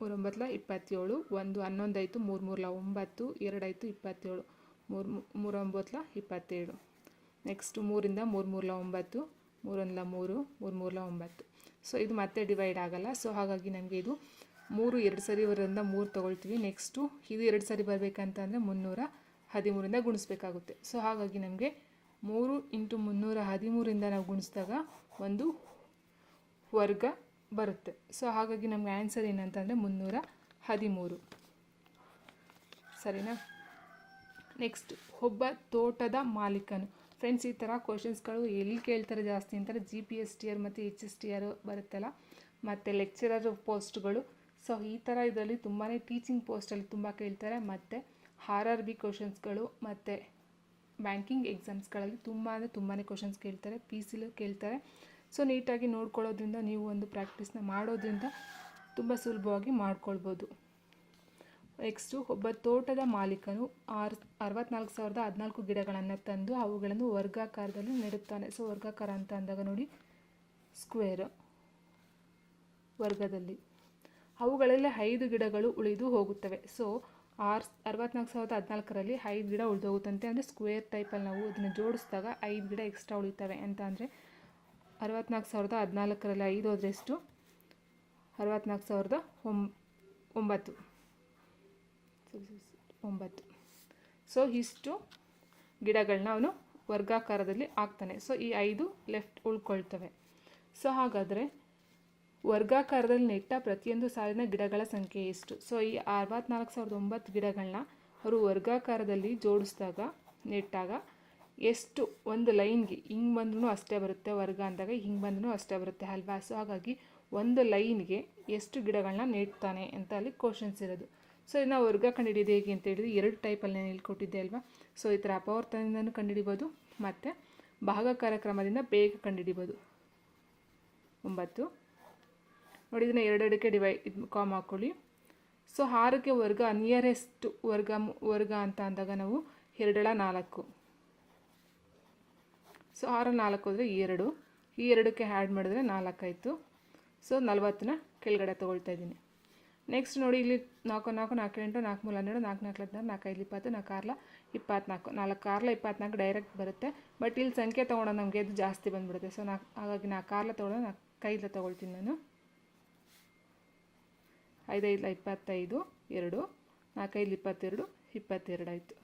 ಮೂರೊಂಬತ್ತಲ ಇಪ್ಪತ್ತೇಳು. ಒಂದು ಹನ್ನೊಂದಾಯಿತು ಮೂರು ಮೂರಲ ಒಂಬತ್ತು ಎರಡಾಯಿತು ಇಪ್ಪತ್ತೇಳು. ಮೂರು ಮೂರೊಂಬತ್ತಲ ಇಪ್ಪತ್ತೇಳು. ನೆಕ್ಸ್ಟು ಮೂರಿಂದ ಮೂರು ಮೂರಲ ಒಂಬತ್ತು, ಮೂರೊಂದಲ ಮೂರು ಮೂರು ಮೂರಲ ಒಂಬತ್ತು. ಸೊ ಇದು ಮತ್ತೆ ಡಿವೈಡ್ ಆಗಲ್ಲ. ಸೊ ಹಾಗಾಗಿ ನಮಗೆ ಇದು ಮೂರು ಎರಡು ಸರಿ ಬರೋದ್ರಿಂದ ಮೂರು ತೊಗೊಳ್ತೀವಿ. ನೆಕ್ಸ್ಟು ಇದು ಎರಡು ಸರಿ ಬರಬೇಕಂತಂದರೆ ಮುನ್ನೂರ ಹದಿಮೂರಿಂದ ಗುಣಿಸ್ಬೇಕಾಗುತ್ತೆ. ಸೊ ಹಾಗಾಗಿ ನಮಗೆ ಮೂರು ಇಂಟು ಮುನ್ನೂರ ಹದಿಮೂರಿಂದ ನಾವು ಗುಣಿಸಿದಾಗ ಒಂದು ವರ್ಗ ಬರುತ್ತೆ. ಸೊ ಹಾಗಾಗಿ ನಮಗೆ ಆನ್ಸರ್ ಏನಂತಂದರೆ ಮುನ್ನೂರ ಹದಿಮೂರು. ಸರಿನಾ? ನೆಕ್ಸ್ಟ್, ಒಬ್ಬ ತೋಟದ ಮಾಲೀಕನು. ಫ್ರೆಂಡ್ಸ್ ಈ ಥರ ಕ್ವಶನ್ಸ್ಗಳು ಎಲ್ಲಿ ಕೇಳ್ತಾರೆ ಜಾಸ್ತಿ ಅಂತಾರೆ G P S T R ಮತ್ತು ಎಚ್ ಎಸ್ ಟಿ ಆರ್ ಬರುತ್ತಲ್ಲ, ಮತ್ತು ಲೆಕ್ಚರರ್ ಪೋಸ್ಟ್ಗಳು ಸೊ ಈ ಥರ ಇದರಲ್ಲಿ ತುಂಬಾ ಟೀಚಿಂಗ್ ಪೋಸ್ಟಲ್ಲಿ ತುಂಬ ಕೇಳ್ತಾರೆ, ಮತ್ತು ಆರ್ ಆರ್ ಬಿ ಕ್ವಶನ್ಸ್ಗಳು ಮತ್ತು ಬ್ಯಾಂಕಿಂಗ್ ಎಕ್ಸಾಮ್ಸ್ಗಳಲ್ಲಿ ತುಂಬ ಅಂದರೆ ತುಂಬಾ ಕ್ವಶನ್ಸ್ ಕೇಳ್ತಾರೆ ಪಿ ಸಿಲು ಕೇಳ್ತಾರೆ. ಸೊ ನೀಟಾಗಿ ನೋಡ್ಕೊಳ್ಳೋದ್ರಿಂದ, ನೀವು ಒಂದು ಪ್ರಾಕ್ಟೀಸ್ನ ಮಾಡೋದ್ರಿಂದ ತುಂಬ ಸುಲಭವಾಗಿ ಮಾಡ್ಕೊಳ್ಬೋದು. ನೆಕ್ಸ್ಟು ಒಬ್ಬ ತೋಟದ ಮಾಲೀಕನು ಆರು, ಅರವತ್ನಾಲ್ಕು ಸಾವಿರದ ಹದಿನಾಲ್ಕು ಗಿಡಗಳನ್ನು ತಂದು ಅವುಗಳನ್ನು ವರ್ಗಾಕಾರದಲ್ಲಿ ನೆಡುತ್ತಾನೆ. ಸೊ, ವರ್ಗಾಕಾರ ಅಂತ ಅಂದಾಗ ನೋಡಿ, ಸ್ಕ್ವೇರ್ ವರ್ಗದಲ್ಲಿ. ಅವುಗಳಲ್ಲಿ ಐದು ಗಿಡಗಳು ಉಳಿದು ಹೋಗುತ್ತವೆ. ಸೊ, ಆರು, ಅರವತ್ನಾಲ್ಕು ಸಾವಿರದ ಹದಿನಾಲ್ಕರಲ್ಲಿ ಐದು ಗಿಡ ಉಳಿದೋಗುತ್ತಂತೆ. ಅಂದರೆ, ಸ್ಕ್ವೇರ್ ಟೈಪಲ್ಲಿ ನಾವು ಅದನ್ನು ಜೋಡಿಸಿದಾಗ ಐದು ಗಿಡ ಎಕ್ಸ್ಟ್ರಾ ಉಳಿತವೆ ಅಂತ ಅಂದರೆ, ಅರವತ್ನಾಲ್ಕು ಸಾವಿರದ ಹದಿನಾಲ್ಕರಲ್ಲಿ ಐದು ಹೋದ್ರೆ ಎಷ್ಟು ಅರವತ್ನಾಲ್ಕು ಸಾವಿರದ ಒಂಬ ಒಂಬತ್ತು. ಸೊ ಇಷ್ಟು ಗಿಡಗಳನ್ನ ಅವನು ವರ್ಗಾಕಾರದಲ್ಲಿ ಹಾಕ್ತಾನೆ. ಸೊ ಈ ಐದು ಲೆಫ್ಟ್ ಉಳ್ಕೊಳ್ತವೆ. ಸೊ ಹಾಗಾದರೆ ವರ್ಗಾಕಾರದಲ್ಲಿ ನೆಟ್ಟ ಪ್ರತಿಯೊಂದು ಸಾಲಿನ ಗಿಡಗಳ ಸಂಖ್ಯೆ ಎಷ್ಟು? ಸೊ ಈ ಅರವತ್ನಾಲ್ಕು ಸಾವಿರದ ಒಂಬತ್ತು ಗಿಡಗಳನ್ನ ಅವರು ವರ್ಗಾಕಾರದಲ್ಲಿ ಜೋಡಿಸಿದಾಗ, ನೆಟ್ಟಾಗ ಎಷ್ಟು? ಒಂದು ಲೈನ್ಗೆ ಹಿಂಗೆ ಬಂದ್ರೂ ಅಷ್ಟೇ ಬರುತ್ತೆ, ವರ್ಗ ಅಂದಾಗ ಹಿಂಗೆ ಬಂದ್ರೂ ಅಷ್ಟೇ ಬರುತ್ತೆ ಅಲ್ವಾ? ಸೊ ಹಾಗಾಗಿ ಒಂದು ಲೈನ್ಗೆ ಎಷ್ಟು ಗಿಡಗಳನ್ನ ನೆಡ್ತಾನೆ ಅಂತ ಅಲ್ಲಿ ಕ್ವಶನ್ಸ್ ಇರೋದು. ಸೊ ಇದನ್ನ ವರ್ಗ ಕಂಡುಹಿಡಿಯೋದು ಹೇಗೆ ಅಂತ ಹೇಳಿದ್ರೆ ಎರಡು ಟೈಪಲ್ಲಿ ನಾನು ಹೇಳ್ಕೊಟ್ಟಿದ್ದೆ ಅಲ್ವಾ? ಸೊ ಈ ಥರ ಅಪವರ್ತನದಿಂದನೂ ಕಂಡುಹಿಡಿಬೋದು ಮತ್ತು ಭಾಗಕಾರ ಕ್ರಮದಿಂದ ಬೇಗ ಕಂಡುಹಿಡಿಬೋದು ಒಂಬತ್ತು. ನೋಡಿ, ಇದನ್ನ ಎರಡೆರಡಕ್ಕೆ ಡಿವೈ ಇದು ಕಾಮ್ ಹಾಕ್ಕೊಳ್ಳಿ ಸೊ ಆರಕ್ಕೆ ವರ್ಗ ನಿಯರೆಸ್ಟ್ ವರ್ಗ ವರ್ಗ ಅಂತ ಅಂದಾಗ ನಾವು ಎರಡಳ ನಾಲ್ಕು. ಸೊ ಆರ ನಾಲ್ಕು ಅಂದರೆ ಎರಡು. ಈ ಎರಡಕ್ಕೆ ಆ್ಯಡ್ ಮಾಡಿದ್ರೆ ನಾಲ್ಕಾಯಿತು. ಸೊ ನಲವತ್ತನ್ನ ಕೆಳಗಡೆ ತೊಗೊಳ್ತಾ ಇದ್ದೀನಿ. ನೆಕ್ಸ್ಟ್ ನೋಡಿ ಇಲ್ಲಿ ನಾಲ್ಕು ನಾಲ್ಕು ನಾಲ್ಕು ಎಂಟು, ನಾಲ್ಕು ಮೂಲ ಹನ್ನೆರಡು, ನಾಲ್ಕು ನಾಲ್ಕು ಹದಿನಾರು, ನಾಲ್ಕು ಐದು, ಇಪ್ಪತ್ತು, ನಾಲ್ಕು ಆರ್ಲ ಇಪ್ಪತ್ನಾಲ್ಕು. ನಾಲ್ಕು ಆರ್ಲ ಇಪ್ಪತ್ನಾಲ್ಕು ಡೈರೆಕ್ಟ್ ಬರುತ್ತೆ. ಬಟ್ ಇಲ್ಲಿ ಸಂಖ್ಯೆ ತೊಗೊಂಡು ನಮಗೆ ಅದು ಜಾಸ್ತಿ ಬಂದುಬಿಡುತ್ತೆ. ಸೊ ನಾಲ್ಕು ಹಾಗಾಗಿ ನಾಲ್ಕು ಕಾರ್ಲ ತೊಗೊಂಡು ನಾಲ್ಕು ಕೈಲ ತೊಗೊಳ್ತೀನಿ ನಾನು. ಐದೈದು ಇಪ್ಪತ್ತೈದು, ಎರಡು. ನಾಲ್ಕೈದು ಇಪ್ಪತ್ತೆರಡು ಇಪ್ಪತ್ತೆರಡು ಆಯಿತು.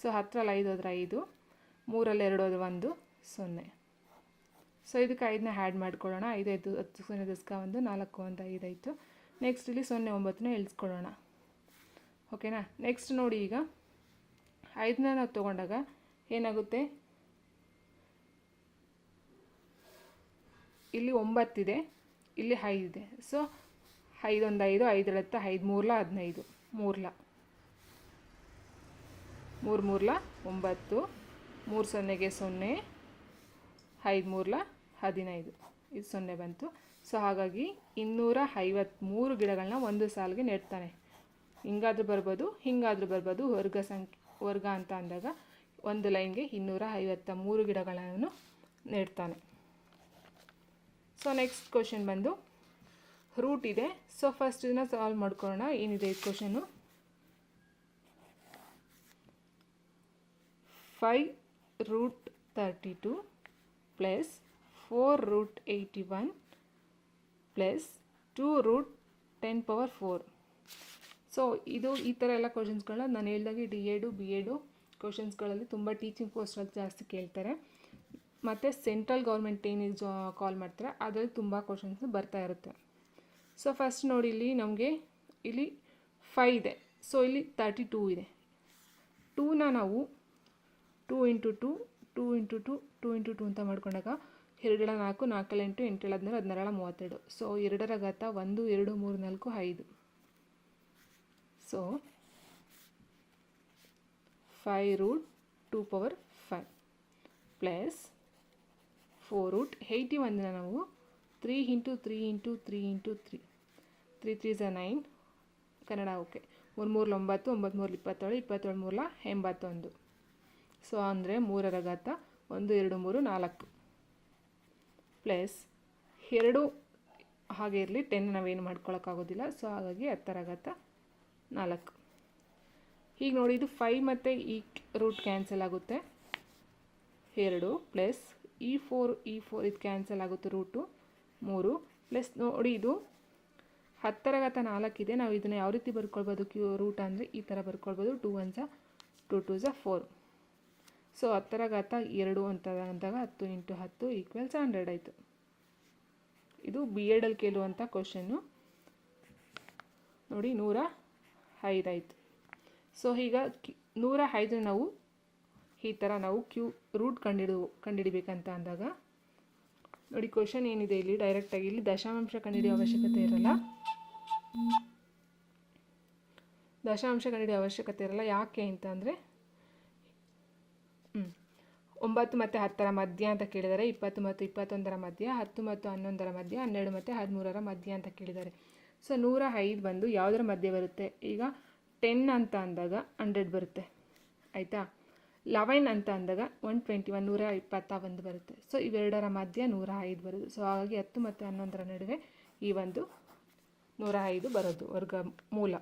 ಸೊ ಹತ್ತರಲ್ಲಿ ಐದು ಹೋದ್ರೆ ಐದು. ಮೂರಲ್ಲಿ ಎರಡು ಹೋದ್ರೆ ಒಂದು, ಸೊನ್ನೆ. ಸೊ ಇದಕ್ಕೆ ಐದನ್ನ ಆ್ಯಡ್ ಮಾಡ್ಕೊಳ್ಳೋಣ. ಐದೈದು ಹತ್ತು, ಸೊನ್ನೆ ದಸ್ಕ ಒಂದು, ನಾಲ್ಕು ಒಂದು ಐದಾಯಿತು ನೆಕ್ಸ್ಟ್ ಇಲ್ಲಿ ಸೊನ್ನೆ ಒಂಬತ್ತನ್ನ ಇಳಿಸ್ಕೊಳ್ಳೋಣ ಓಕೆನಾ ನೆಕ್ಸ್ಟ್ ನೋಡಿ ಈಗ. ಐದನ್ನ ನಾವು ತೊಗೊಂಡಾಗ ಏನಾಗುತ್ತೆ? ಇಲ್ಲಿ ಒಂಬತ್ತಿದೆ, ಇಲ್ಲಿ ಐದಿದೆ. ಸೊ ಐದೊಂದು ಐದು ಐದರತ್ತ ಐದು ಮೂರ್ಲ ಹದಿನೈದು. ಮೂರ್ಲ. ಮೂರು ಮೂರ್ಲ, ಒಂಬತ್ತು. ಮೂರು ಸೊನ್ನೆಗೆ ಸೊನ್ನೆ ಐದು ಮೂರ್ಲ ಹದಿನೈದು. ಇದು ಸೊನ್ನೆ ಬಂತು. ಸೊ ಹಾಗಾಗಿ ಇನ್ನೂರ ಐವತ್ತ್ಮೂರು ಗಿಡಗಳನ್ನ ಒಂದು ಸಾಲಿಗೆ ನೆಡ್ತಾನೆ. ಹಿಂಗಾದ್ರೂ ಬರ್ಬೋದು ಹಿಂಗಾದ್ರೂ ಬರ್ಬೋದು, ವರ್ಗ ಸಂಖ್ಯೆ, ವರ್ಗ ಅಂತ ಅಂದಾಗ ಒಂದು ಲೈನ್ಗೆ ಇನ್ನೂರ ಐವತ್ತ ಮೂರು ಗಿಡಗಳನ್ನು ನೆಡ್ತಾನೆ. ಸೊ ನೆಕ್ಸ್ಟ್ ಕ್ವಶನ್ ಬಂದು, ರೂಟ್ ಇದೆ. ಸೊ ಫಸ್ಟ್ ಇದನ್ನ ಸಾಲ್ವ್ ಮಾಡ್ಕೊಳ್ಳೋಣ. ಏನಿದೆ ಈ question five root thirty two plus four root eighty one plus two root ten power four so ಇದು ಈ ಥರ ಎಲ್ಲ ಕ್ವಶನ್ಸ್ಗಳನ್ನ ನಾನು ಹೇಳ್ದಾಗೆ ಡಿ ಎಡು ಬಿ ಎಡು ಕ್ವಶನ್ಸ್ಗಳಲ್ಲಿ ತುಂಬ ಟೀಚಿಂಗ್ ಪೋಸ್ಟಲ್ಲಿ ಜಾಸ್ತಿ ಕೇಳ್ತಾರೆ. ಮತ್ತು ಸೆಂಟ್ರಲ್ ಗೌರ್ಮೆಂಟ್ ಏನಿಗೆ ಜಾ ಕಾಲ್ ಮಾಡ್ತಾರೆ ಅದರಲ್ಲಿ ತುಂಬ ಕ್ವಶನ್ಸ್ ಬರ್ತಾ ಇರುತ್ತೆ. ಸೊ ಫಸ್ಟ್ ನೋಡಿ ಇಲ್ಲಿ ನಮಗೆ ಇಲ್ಲಿ ಫೈ ಇದೆ. ಸೊ ಇಲ್ಲಿ ತರ್ಟಿ ಟೂ ಇದೆ ಟೂನ ನಾವು two into two two into two two into two ಅಂತ ಮಾಡ್ಕೊಂಡಾಗ ಎರಡರ ನಾಲ್ಕು ನಾಲ್ಕಲ ಎಂಟು ಎಂಟೇಳು ಹದಿನಾರು ಹದಿನಾರಳ ಮೂವತ್ತೆರಡು ಸೊ ಎರಡರ ಘಾತ ಒಂದು, ಎರಡು, ಮೂರು, ನಾಲ್ಕು, ಐದು. So five root two power five plus four root eighty ಒಂದನ್ನ ನಾವು three into three into three into three three three is nine Kannada okay. ಮೂರು ಮೂರ್ಲ ಒಂಬತ್ತು ಒಂಬತ್ತು ಮೂರ್ಲ ಇಪ್ಪತ್ತೇಳು ಇಪ್ಪತ್ತೇಳು, ಮೂರ್ಲ ಎಂಬತ್ತೊಂದು. ಸೊ ಅಂದರೆ ಮೂರರ ಘಾತ ಒಂದು, ಎರಡು, ಮೂರು, ನಾಲ್ಕು. ಪ್ಲಸ್ ಎರಡು ಹಾಗೆ ಇರಲಿ ಟೆನ್ ನಾವೇನು ಮಾಡ್ಕೊಳಕ್ಕಾಗೋದಿಲ್ಲ. ಸೊ ಹಾಗಾಗಿ ಹತ್ತರ ಘಾತ ನಾಲ್ಕು. ಈಗ ನೋಡಿ, ಇದು ಫೈವ್ ಮತ್ತು ಈ ರೂಟ್ ಕ್ಯಾನ್ಸಲ್ ಆಗುತ್ತೆ. ಎರಡು ಪ್ಲಸ್ ಈ ಫೋರ್ ಈ ಫೋರ್ ಇದು ಕ್ಯಾನ್ಸಲ್ ಆಗುತ್ತೆ ರೂಟು ಮೂರು. ಪ್ಲಸ್ ನೋಡಿ, ಇದು ಹತ್ತರ ಘಾತ ನಾಲ್ಕಿದೆ ನಾವು ಇದನ್ನು ಯಾವ ರೀತಿ ಬರ್ಕೊಳ್ಬೋದು? ಕ್ಯೂ ರೂಟ್ ಅಂದರೆ ಈ ಥರ ಬರ್ಕೊಳ್ಬೋದು. Two one is two two is four so ಹತ್ತರ ಘಾತ ಎರಡು ಅಂತ ಅಂದಾಗ ಹತ್ತು ಇಂಟು ಹತ್ತು ಈಕ್ವಲ್ಸ್ ಹಂಡ್ರೆಡ್ ಆಯಿತು. ಇದು ಬಿ ಎಡಲ್ಲಿ ಕೇಳುವಂಥ ಕ್ವಶನ್ನು ನೋಡಿ ನೂರ ಐದಾಯಿತು ಸೊ ಈಗ ಕಿ ನೂರ ಐದು ನಾವು ಈ ಥರ ನಾವು ಕ್ಯೂ ರೂಟ್ ಕಂಡಿಡು ಕಂಡುಹಿಡಿಬೇಕಂತ ಅಂದಾಗ ನೋಡಿ ಕ್ವಶನ್ ಏನಿದೆ ಇಲ್ಲಿ ಡೈರೆಕ್ಟಾಗಿ ಇಲ್ಲಿ ದಶಮಾಂಶ ಕಂಡುಹಿಡಿಯೋ ಅವಶ್ಯಕತೆ ಇರಲ್ಲ. ದಶಾಂಶ ಕಂಡುಹಿಡಿಯೋ ಅವಶ್ಯಕತೆ ಇರಲ್ಲ. ಯಾಕೆ ಅಂತ ಅಂದರೆ ಒಂಬತ್ತು ಮತ್ತು ಹತ್ತರ ಮಧ್ಯ ಅಂತ ಕೇಳಿದ್ದಾರೆ ಇಪ್ಪತ್ತು ಮತ್ತು ಇಪ್ಪತ್ತೊಂದರ ಮಧ್ಯ, ಹತ್ತು ಮತ್ತು ಹನ್ನೊಂದರ ಮಧ್ಯ, ಹನ್ನೆರಡು ಮತ್ತು ಹದಿಮೂರರ ಮಧ್ಯ ಅಂತ ಕೇಳಿದ್ದಾರೆ ಸೊ ನೂರ ಐದು ಬಂದು ಯಾವುದರ ಮಧ್ಯೆ ಬರುತ್ತೆ? ಈಗ ಟೆನ್ ಅಂತ ಅಂದಾಗ ಹಂಡ್ರೆಡ್ ಬರುತ್ತೆ. ಆಯಿತಾ? ಲೆವೆನ್ ಅಂತ ಅಂದಾಗ ಒನ್ ಟ್ವೆಂಟಿ ಒನ್ ನೂರ ಇಪ್ಪತ್ತ ಒಂದು ಬರುತ್ತೆ. ಸೊ ಇವೆರಡರ ಮಧ್ಯ ನೂರ ಐದು ಬರೋದು. ಸೊ ಹಾಗಾಗಿ ಹತ್ತು ಮತ್ತು ಹನ್ನೊಂದರ ನಡುವೆ ಈ ಒಂದು ನೂರ ಐದು ಬರೋದು ವರ್ಗ ಮೂಲ.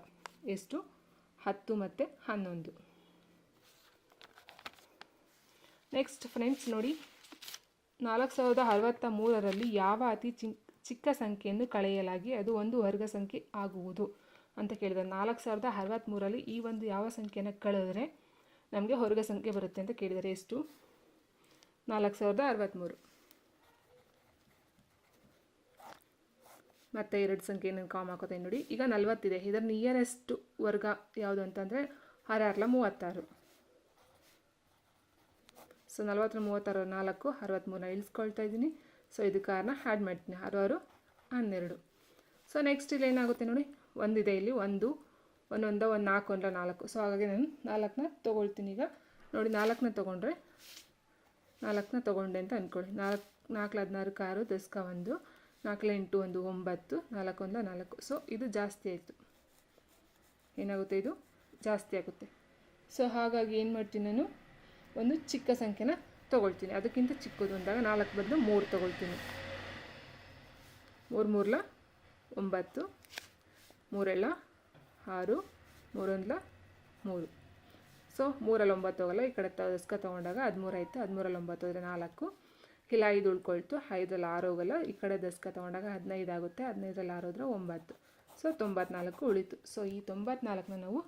ಎಷ್ಟು? ಹತ್ತು ಮತ್ತು ಹನ್ನೊಂದು. ನೆಕ್ಸ್ಟ್ ಫ್ರೆಂಡ್ಸ್ ನೋಡಿ. ನಾಲ್ಕು ಸಾವಿರದ ಅರವತ್ತ ಮೂರರಲ್ಲಿ ಯಾವ ಅತಿ ಚಿಕ್ಕ ಸಂಖ್ಯೆಯನ್ನು ಕಳೆಯಲಾಗಿ ಅದು ಒಂದು ವರ್ಗ ಸಂಖ್ಯೆ ಆಗುವುದು ಅಂತ ಕೇಳಿದ್ರೆ ನಾಲ್ಕು ಸಾವಿರದ ಅರವತ್ತ್ಮೂರಲ್ಲಿ ಈ ಒಂದು ಯಾವ ಸಂಖ್ಯೆಯನ್ನು ಕಳೆದರೆ ನಮಗೆ ಹೊರಗ ಸಂಖ್ಯೆ ಬರುತ್ತೆ ಅಂತ ಕೇಳಿದರೆ ಎಷ್ಟು? ನಾಲ್ಕು ಸಾವಿರದ ಅರವತ್ತ್ಮೂರು ಮತ್ತು ಎರಡು ಸಂಖ್ಯೆಯನ್ನು ಕಾಮ್ ಹಾಕೋತೀನಿ ನೋಡಿ. ಈಗ ನಲವತ್ತಿದೆ. ಇದರ ನಿಯರೆಸ್ಟ್ ವರ್ಗ ಯಾವುದು ಅಂತಂದರೆ ಆರಾರ್ಲ ಮೂವತ್ತಾರು. ಸೊ ನಲ್ವತ್ತರ ಮೂವತ್ತಾರು ನಾಲ್ಕು ಅರವತ್ತ್ಮೂರನ್ನ ಇಳಿಸ್ಕೊಳ್ತಾ ಇದ್ದೀನಿ. ಸೊ ಇದು ಕಾರಣ ಆ್ಯಡ್ ಮಾಡ್ತೀನಿ. ಆರು ಹನ್ನೆರಡು. ಸೊ ನೆಕ್ಸ್ಟ್ ಇಲ್ಲಿ ಏನಾಗುತ್ತೆ ನೋಡಿ? ಒಂದಿದೆ ಇಲ್ಲಿ, ಒಂದು, ಒಂದೊಂದ ಒಂದು ನಾಲ್ಕು ಒಂದರ ನಾಲ್ಕು. ಸೊ ಹಾಗಾಗಿ ನಾನು ನಾಲ್ಕನ್ನ ತೊಗೊಳ್ತೀನಿ ಈಗ. ನೋಡಿ, ನಾಲ್ಕನ್ನ ತೊಗೊಂಡ್ರೆ ನಾಲ್ಕನ್ನ ತೊಗೊಂಡೆ ಅಂತ ಅಂದ್ಕೊಳ್ಳಿ ನಾಲ್ಕು ನಾಲ್ಕು ಹದಿನಾರು ಕಾರು ದಸ್ಕ ಒಂದು, ನಾಲ್ಕು ಎಂಟು, ಒಂದು, ಒಂಬತ್ತು, ನಾಲ್ಕು ಒಂದು ನಾಲ್ಕು. ಸೊ ಇದು ಜಾಸ್ತಿ ಆಯಿತು. ಏನಾಗುತ್ತೆ ಇದು? ಜಾಸ್ತಿ ಆಗುತ್ತೆ. ಸೊ ಹಾಗಾಗಿ ಏನು ಮಾಡ್ತೀನಿ ನಾನು? ಒಂದು ಚಿಕ್ಕ ಸಂಖ್ಯೆನ ತೊಗೊಳ್ತೀನಿ. ಅದಕ್ಕಿಂತ ಚಿಕ್ಕದು ಅಂದಾಗ ನಾಲ್ಕು ಬದಲು ಮೂರು ತೊಗೊಳ್ತೀನಿ. ಮೂರು ಮೂರಲ ಒಂಬತ್ತು, ಮೂರೆಲ್ಲ ಆರು, ಮೂರೊಂದ್ಲ ಮೂರು. ಸೊ ಮೂರಲ್ಲಿ ಒಂಬತ್ತು ಹೋಗಲ್ಲ ಈ ಕಡೆ ದಸ್ಕ ತೊಗೊಂಡಾಗ ಹದಿಮೂರು ಆಯಿತು. ಹದಿಮೂರಲ್ಲಿ ಒಂಬತ್ತು ಹೋದರೆ ನಾಲ್ಕು. ಇಲ್ಲ, ಐದು ಉಳ್ಕೊಳ್ತು. ಐದರಲ್ಲಿ ಆರು ಹೋಗಲ್ಲ. ಈ ಕಡೆ ದಸ್ಕ ತೊಗೊಂಡಾಗ ಹದಿನೈದು ಆಗುತ್ತೆ. ಹದಿನೈದರಲ್ಲಿ ಆರು ಹೋದ್ರೆ ಒಂಬತ್ತು. ಸೊ ತೊಂಬತ್ನಾಲ್ಕು ಉಳಿತು. ಸೊ ಈ ತೊಂಬತ್ನಾಲ್ಕನ್ನ ನಾವು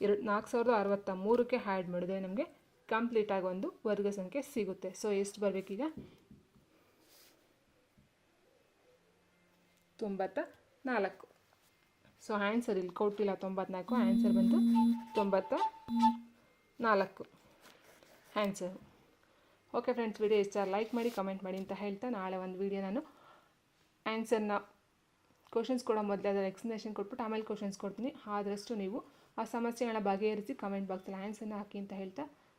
ಎರಡು ನಾಲ್ಕು ಸಾವಿರದ ಅರವತ್ತ ಮೂರಕ್ಕೆ ಹ್ಯಾಡ್ ಮಾಡಿದ್ರೆ ನಮಗೆ ಕಂಪ್ಲೀಟಾಗಿ ಒಂದು ವರ್ಗ ಸಂಖ್ಯೆ ಸಿಗುತ್ತೆ. ಸೊ ಎಷ್ಟು ಬರಬೇಕೀಗ? ತೊಂಬತ್ತ ನಾಲ್ಕು. ಸೊ ಆನ್ಸರ್ ಇಲ್ಲಿ ಕೊಟ್ಟಿಲ್ಲ ತೊಂಬತ್ನಾಲ್ಕು ಆನ್ಸರ್ ಬಂತು ತೊಂಬತ್ತ ನಾಲ್ಕು. ಆನ್ಸರ್ ಓಕೆ ಫ್ರೆಂಡ್ಸ್ ವಿಡಿಯೋ ಇಷ್ಟ ಲೈಕ್ ಮಾಡಿ ಕಮೆಂಟ್ ಮಾಡಿ ಅಂತ ಹೇಳ್ತಾ ನಾಳೆ ಒಂದು ವಿಡಿಯೋ ನಾನು ಆನ್ಸರ್ನ ಕ್ವಶನ್ಸ್ ಕೊಡೋ ಮೊದಲು ಅದರ ಎಕ್ಸ್ಪ್ಲನೇಷನ್ ಕೊಟ್ಬಿಟ್ಟು ಆಮೇಲೆ ಕ್ವಶನ್ಸ್ ಕೊಡ್ತೀನಿ. ಆದಷ್ಟು ನೀವು ಆ ಸಮಸ್ಯೆಗಳನ್ನ ಬಗೆಹರಿಸಿ ಕಮೆಂಟ್ ಬಾಕ್ಸಲ್ಲಿ ಆನ್ಸರ್ನ ಹಾಕಿ ಅಂತ ಹೇಳ್ತಾ